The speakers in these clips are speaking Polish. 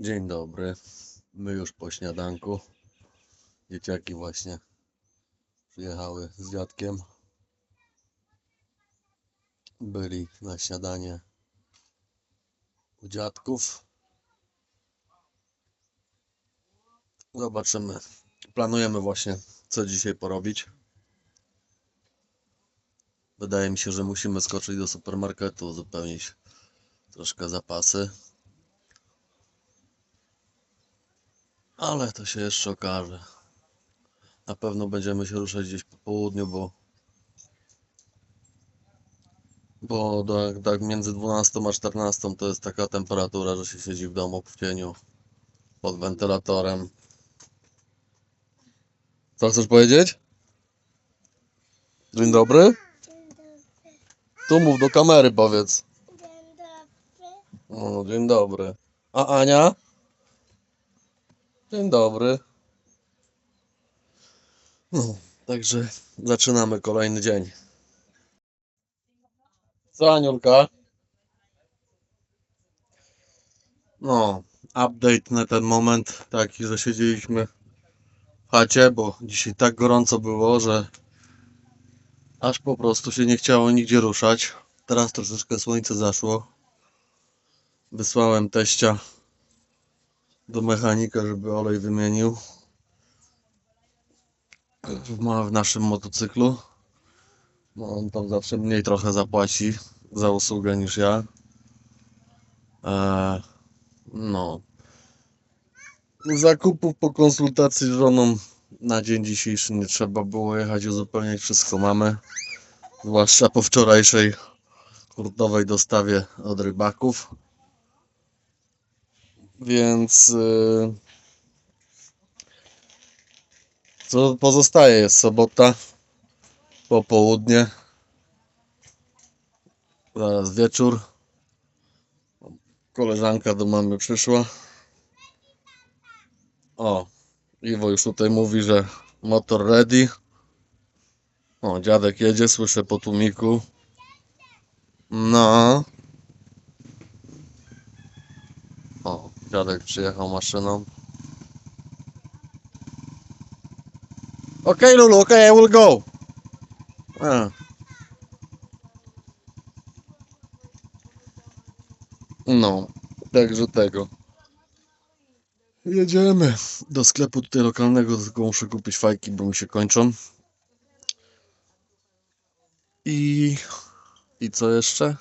Dzień dobry. My już po śniadanku. Dzieciaki właśnie przyjechały z dziadkiem. Byli na śniadanie u dziadków. Zobaczymy. Planujemy właśnie, co dzisiaj porobić. Wydaje mi się, że musimy skoczyć do supermarketu, uzupełnić troszkę zapasy. Ale to się jeszcze okaże. Na pewno będziemy się ruszać gdzieś po południu, bo bo do, tak między 12 a 14 to jest taka temperatura, że się siedzi w domu w cieniu pod wentylatorem. Co chcesz powiedzieć? Dzień dobry. Dzień dobry. Tu mów do kamery powiedz. Dzień dobry. O, dzień dobry. A Ania? Dzień dobry. No, także zaczynamy kolejny dzień. Co Aniulka? No, update na ten moment taki, że siedzieliśmy w chacie, bo dzisiaj tak gorąco było, że aż po prostu się nie chciało nigdzie ruszać. Teraz troszeczkę słońce zaszło. Wysłałem teścia do mechanika, żeby olej wymienił ma- w naszym motocyklu. No, on tam zawsze mniej trochę zapłaci za usługę niż ja. Eee, no. Zakupów po konsultacji z żoną na dzień dzisiejszy nie trzeba było jechać uzupełniać, wszystko mamy. Zwłaszcza po wczorajszej hurtowej dostawie od rybaków. Więc yy, co pozostaje? Jest sobota, popołudnie, zaraz wieczór. Koleżanka do mamy przyszła. O, Iwo już tutaj mówi, że motor ready. O, dziadek jedzie, słyszę po tłumiku. No. O, dziadek przyjechał maszyną. Okej, Lulu, okej, I will go. No, także tego. Jedziemy do sklepu tutaj lokalnego, tylko muszę kupić fajki, bo mi się kończą. I... I co jeszcze?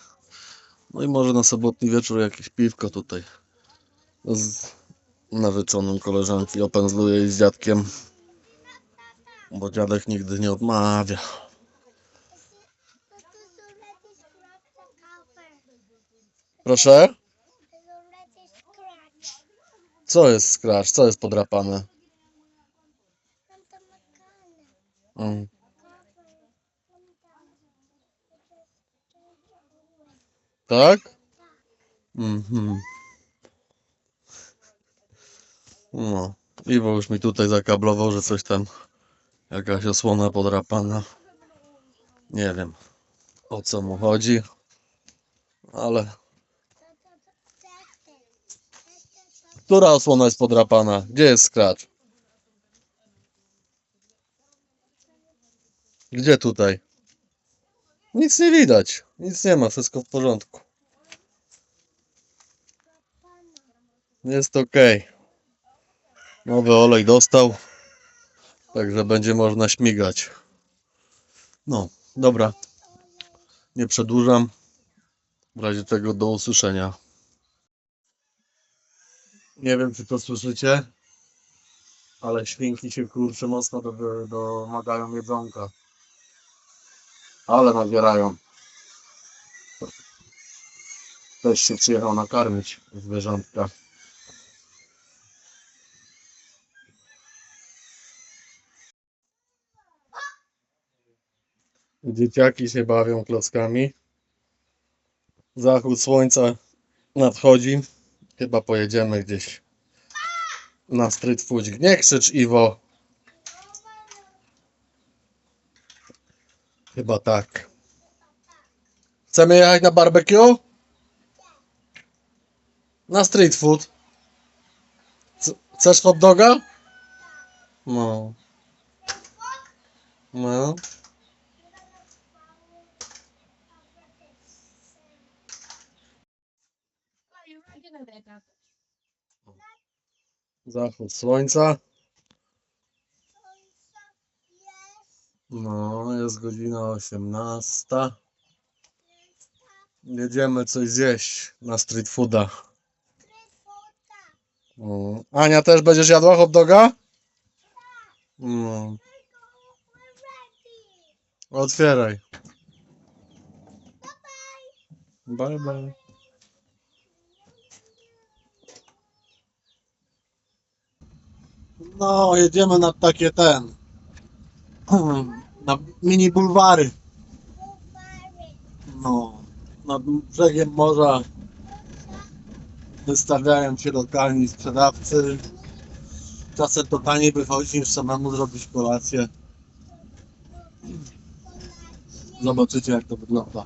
No i może na sobotni wieczór jakieś piwko tutaj z narzeczoną koleżanki opędzluję jej z dziadkiem, bo dziadek nigdy nie odmawia. Proszę? Co jest scratch? Co jest podrapane? Mm. Tak? Mhm. No. Iwo już mi tutaj zakablował, że coś tam jakaś osłona podrapana. Nie wiem o co mu chodzi, ale która osłona jest podrapana? Gdzie jest scratch? Gdzie tutaj? Nic nie widać, nic nie ma, wszystko w porządku. Jest ok. Nowy olej dostał, także będzie można śmigać. No, dobra. Nie przedłużam. W razie czego do usłyszenia. Nie wiem, czy to słyszycie, ale świnki się kurczę mocno do- domagają jedzonka. Ale nabierają. Też się przyjechał nakarmić zwierzątka. Dzieciaki się bawią klockami. Zachód słońca nadchodzi. Chyba pojedziemy gdzieś na street food. Nie krzycz Iwo. Chyba tak. Chcemy jechać na barbecue? Na street food. Chcesz hot doga? No. No. Zachód słońca. No, jest godzina 18. Jedziemy coś zjeść na street fooda. No. Ania, też będziesz jadła hot doga? No. Otwieraj. Bye bye. Bye bye. No, jedziemy na takie ten. Na mini bulwary. No, nad brzegiem morza wystawiają się lokalni sprzedawcy. Czasem to taniej wychodzi niż samemu zrobić kolację. Zobaczycie jak to wygląda.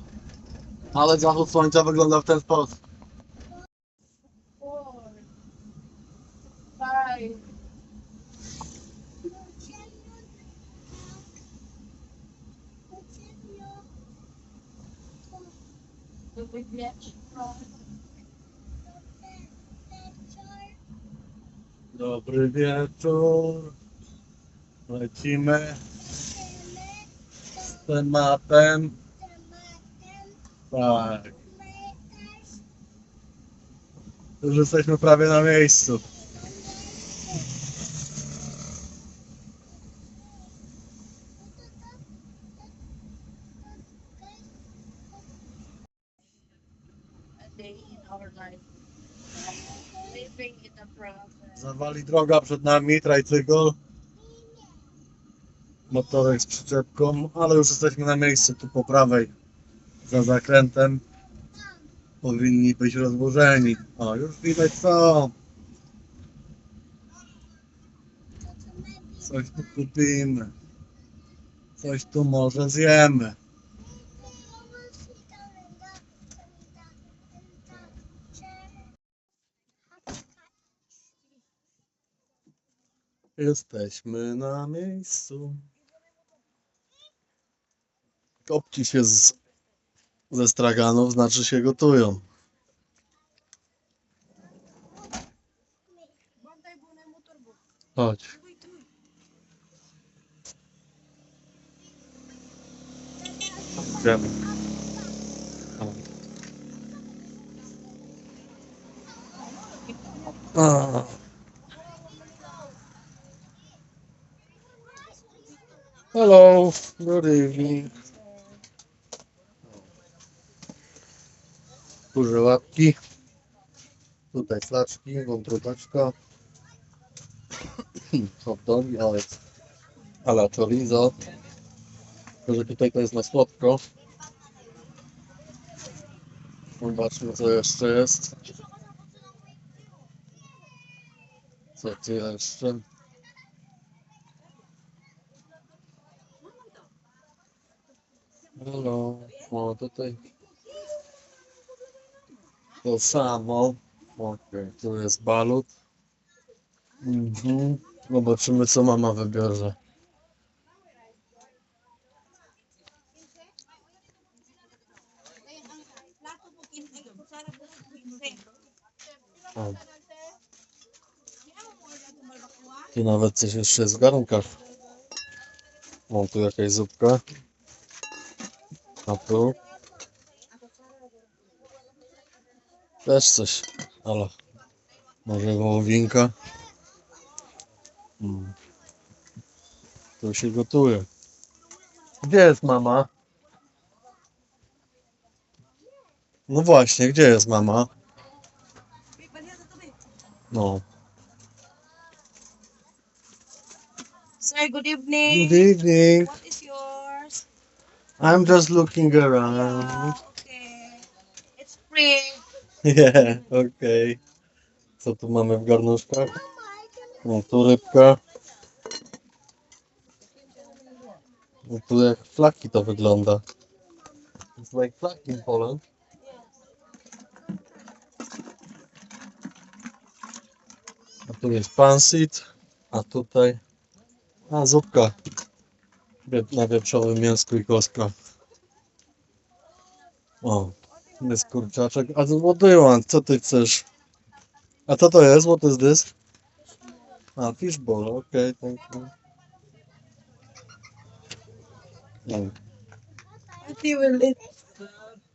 Ale zachód słońca wygląda w ten sposób. four, bitch. Dobry wieczór. Lecimy z tematem. Tak. Już jesteśmy prawie na miejscu. Zawali droga przed nami, trajcykl. Motorek z przyczepką, ale już jesteśmy na miejscu tu po prawej. Za zakrętem. Powinni być rozłożeni. O, już widać co. Coś tu kupimy. Coś tu może zjemy. Jesteśmy na miejscu. Kopci się z, ze straganów, znaczy się gotują. Chodź. Idziemy. A. Hello, good evening. Duże łapki. Tutaj flaczki, wątróbeczka. Hot dogi, ale ala chorizo. Tylko, że tutaj to jest na słodko. Zobaczmy co jeszcze jest. Co tu jeszcze? Hello. Tutaj. To samo. Okej, tu jest balut. Mhm. Zobaczymy co mama wybierze. Tu nawet coś jeszcze jest w garunkach. O, tu jakaś zupka. A tu? Też coś, ale może wołowinka. Mm. Tu się gotuje. Gdzie jest mama? No właśnie, gdzie jest mama? No. Sir, good evening. Good evening. What is yours? I'm just looking around. Okay. It's free. Yeah, okej. Co tu mamy w garnuszkach? No, tu rybka. No, tu jak flaki to wygląda. It's like flak in Poland. A Tu jest pansit, a tutaj a zupka na wieprzowym mięsku i kostkach. O, jest kurczaczek. A to what do you want? Co ty chcesz? A co to jest? What is this? A, fishball, okej, thank you. Mm.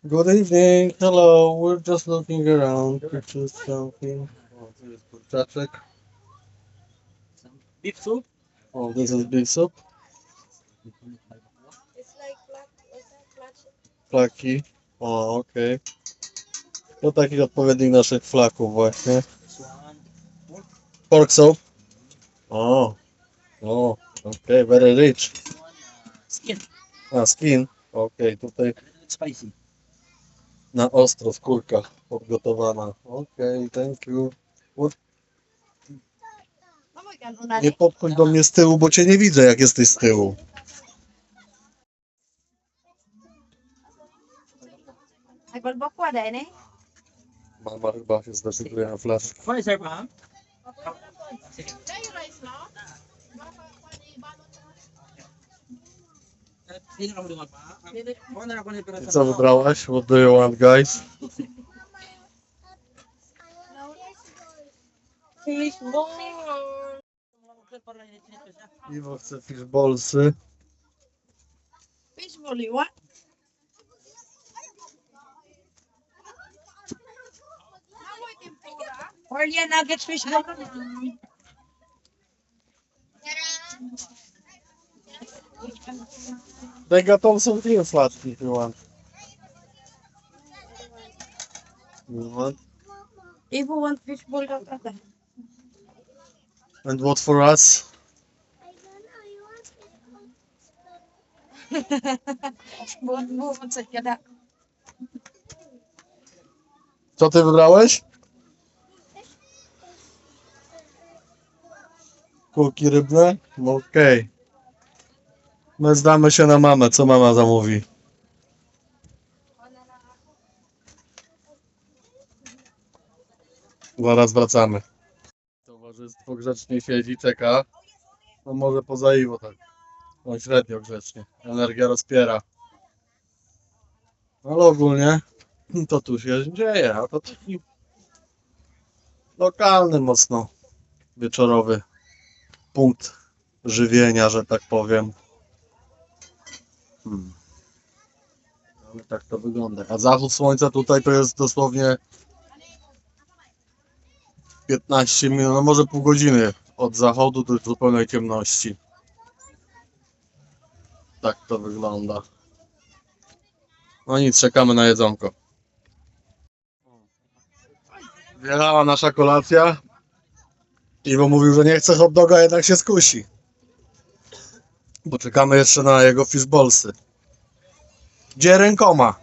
Good evening, hello, we're just looking around to choose something. O, tu jest kurczaczek. Beef soup. O, this is beef soup. It's like that? Flaki. O, okej. To takich odpowiednik naszych flaków właśnie. This one. Pork soup. O, o, okej, very rich. This one. Uh, skin. A, skin. Okej, tutaj A little bit spicy. na ostro skórka podgotowana. Okej, thank you. Nie podchodź do mnie z tyłu, bo cię nie widzę, jak jesteś z tyłu. Nagbagbakwada, eh? Mama chyba się zdecyduje na flaszkę. What is there, ma'am? Sige. Hindi na ako lumat pa. Hindi, Ako na ako ni pero I co wybrałaś? What do you want, guys? Iwo chce fishballsy. Fishball, you want? Oreo nuggets fish. They got all the sladki if you want. You want? If you want fish ball ka na. And what for us? Co ty wybrałeś? Kulki rybne? No Okej. My zdamy się na mamę, co mama zamówi. Zaraz wracamy. Towarzystwo grzecznie siedzi, czeka. No może poza Iwo tak. No średnio grzecznie. Energia rozpiera. Ale ogólnie to tu się dzieje, a to taki lokalny mocno wieczorowy punkt żywienia, że tak powiem. Hmm. Ale tak to wygląda. A zachód słońca tutaj to jest dosłownie 15 minut, no może pół godziny od zachodu do zupełnej ciemności. Tak to wygląda. No nic, czekamy na jedzonko. Wjechała nasza kolacja. Iwo mówił, że nie chce hot doga, jednak się skusi. Bo czekamy jeszcze na jego fishballsy. Gdzie rękoma?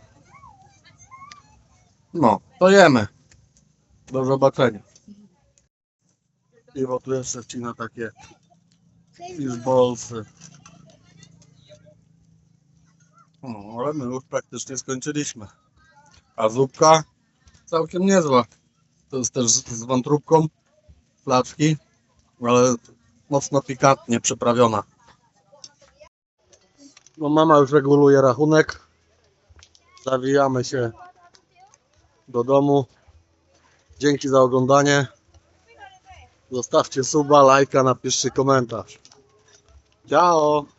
No, to jemy. Do zobaczenia. Iwo tu jeszcze wcina takie fishballsy. No, ale my już praktycznie skończyliśmy. A zupka całkiem niezła. To jest też z wątróbką, flaczki, ale mocno pikantnie przyprawiona. No mama już reguluje rachunek. Zawijamy się do domu. Dzięki za oglądanie. Zostawcie suba, lajka, napiszcie komentarz. Ciao!